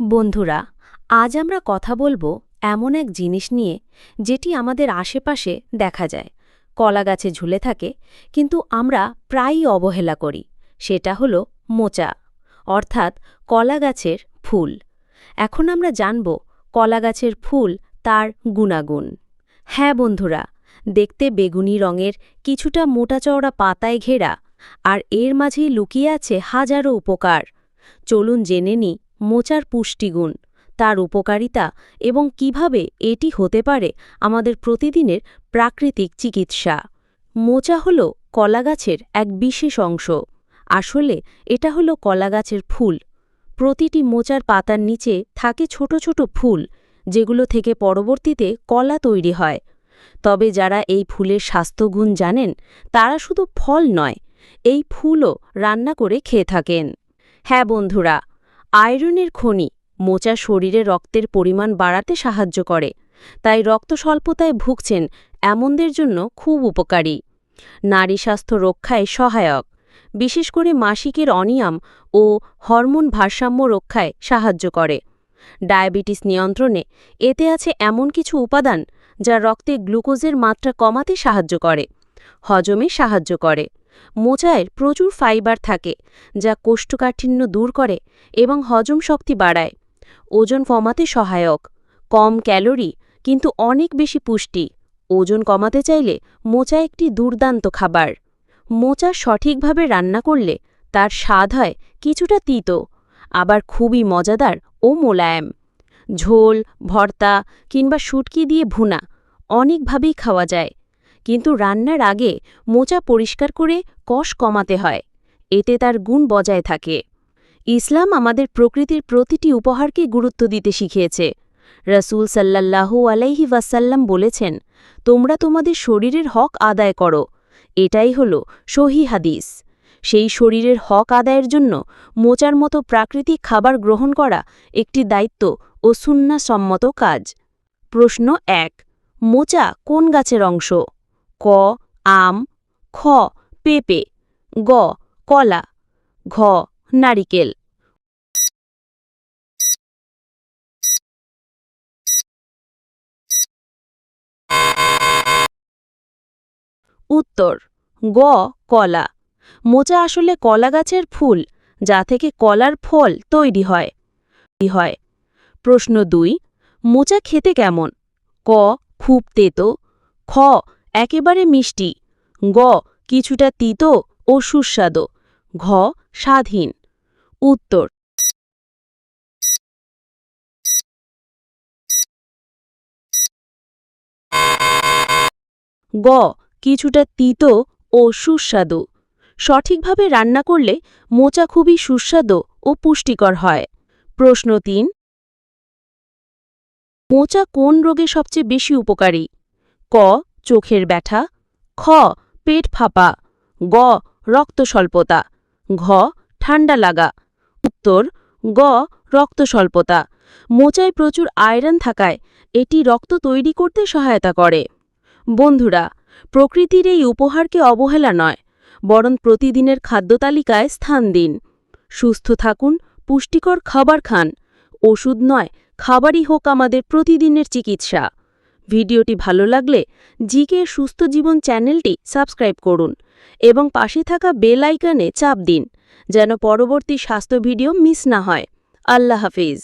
বন্ধুরা, আজ আমরা কথা বলব এমন এক জিনিস নিয়ে যেটি আমাদের আশেপাশে দেখা যায়। কলা গাছে ঝুলে থাকে, কিন্তু আমরা প্রায়ই অবহেলা করি। সেটা হলো মোচা, অর্থাৎ কলা গাছের ফুল। এখন আমরা জানব কলা গাছের ফুল তার গুণাগুণ। হ্যাঁ বন্ধুরা, দেখতে বেগুনি রঙের কিছুটা মোটা চওড়া পাতায় ঘেরা, আর এর মাঝেই লুকিয়ে আছে হাজারো উপকার। চলুন জেনে নি মোচার পুষ্টিগুণ, তার উপকারিতা এবং কীভাবে এটি হতে পারে আমাদের প্রতিদিনের প্রাকৃতিক চিকিৎসা। মোচা হল কলাগাছের এক বিশেষ অংশ। আসলে এটা হলো কলাগাছের ফুল। প্রতিটি মোচার পাতার নিচে থাকে ছোট ছোট ফুল, যেগুলো থেকে পরবর্তীতে কলা তৈরি হয়। তবে যারা এই ফুলের স্বাস্থ্যগুণ জানেন, তারা শুধু ফল নয়, এই ফুলও রান্না করে খেয়ে থাকেন। হ্যাঁ বন্ধুরা আয়রনের খনি মোচা শরীরে রক্তের পরিমাণ বাড়াতে সাহায্য করে, তাই রক্ত স্বল্পতায় ভুগছেন এমনদের জন্য খুব উপকারী। নারী স্বাস্থ্য রক্ষায় সহায়ক, বিশেষ করে মাসিকের অনিয়াম ও হরমোন ভারসাম্য রক্ষায় সাহায্য করে। ডায়াবেটিস নিয়ন্ত্রণে এতে আছে এমন কিছু উপাদান যা রক্তে গ্লুকোজের মাত্রা কমাতে সাহায্য করে, হজমে সাহায্য করে। মোচায়ের প্রচুর ফাইবার থাকে, যা কোষ্ঠকাঠিন্য দূর করে এবং হজম শক্তি বাড়ায়। ওজন কমাতে সহায়ক, কম ক্যালোরি কিন্তু অনেক বেশি পুষ্টি। ওজন কমাতে চাইলে মোচা একটি দুর্দান্ত খাবার। মোচা সঠিকভাবে রান্না করলে তার স্বাদ হয় কিছুটা তিতো, আবার খুবই মজাদার ও মোলায়েম। ঝোল, ভর্তা কিংবা শুটকি দিয়ে ভুনা অনেকভাবেই খাওয়া যায়। কিন্তু রান্নার আগে মোচা পরিষ্কার করে কষ কমাতে হয়, এতে তার গুণ বজায় থাকে। ইসলাম আমাদের প্রকৃতির প্রতিটি উপহারকে গুরুত্ব দিতে শিখিয়েছে। রসুল সাল্লাল্লাহু আলাইহি ওয়াসাল্লাম বলেছেন, তোমরা তোমাদের শরীরের হক আদায় করো। এটাই হল সহি হাদিস। সেই শরীরের হক আদায়ের জন্য মোচার মতো প্রাকৃতিক খাবার গ্রহণ করা একটি দায়িত্ব ও সুন্নাসম্মত কাজ। প্রশ্ন এক, মোচা কোন গাছের অংশ? ক, আম, খ, পেঁপে, গ, কলা, ঘ, নারিকেল। উত্তর, গ, কলা। মোচা আসলে কলা গাছের ফুল, যা থেকে কলার ফল তৈরি হয়। হয়? প্রশ্ন দুই, মোচা খেতে কেমন? ক, খুব তেতো। খ একেবারে মিষ্টি। গ, কিছুটা তিতো ও সুস্বাদু। ঘ, স্বাধীন। উত্তর। গ, কিছুটা তিতো ও সুস্বাদু। সঠিকভাবে রান্না করলে মোচা খুবই সুস্বাদু ও পুষ্টিকর হয়। প্রশ্ন তিন। মোচা কোন রোগে সবচেয়ে বেশি উপকারী? ক চোখের ব্যথা, খ, পেট ফাঁপা, গ রক্ত স্বল্পতা ঘ, ঠান্ডা লাগা, উত্তর, গ রক্ত স্বল্পতা মোচায় প্রচুর আয়রন থাকায় এটি রক্ত তৈরি করতে সহায়তা করে। বন্ধুরা, প্রকৃতির এই উপহারকে অবহেলা নয়, বরং প্রতিদিনের খাদ্যতালিকায় স্থান দিন। সুস্থ থাকুন, পুষ্টিকর খাবার খান। ওষুধ নয়, খাবারই হোক আমাদের প্রতিদিনের চিকিৎসা। ভিডিওটি ভালো লাগলে জিকে সুস্থ জীবন চ্যানেলটি সাবস্ক্রাইব করুন এবং পাশে থাকা বেল আইকনে চাপ দিন, যেন পরবর্তী স্বাস্থ্য ভিডিও মিস না হয়। আল্লাহ হাফিজ।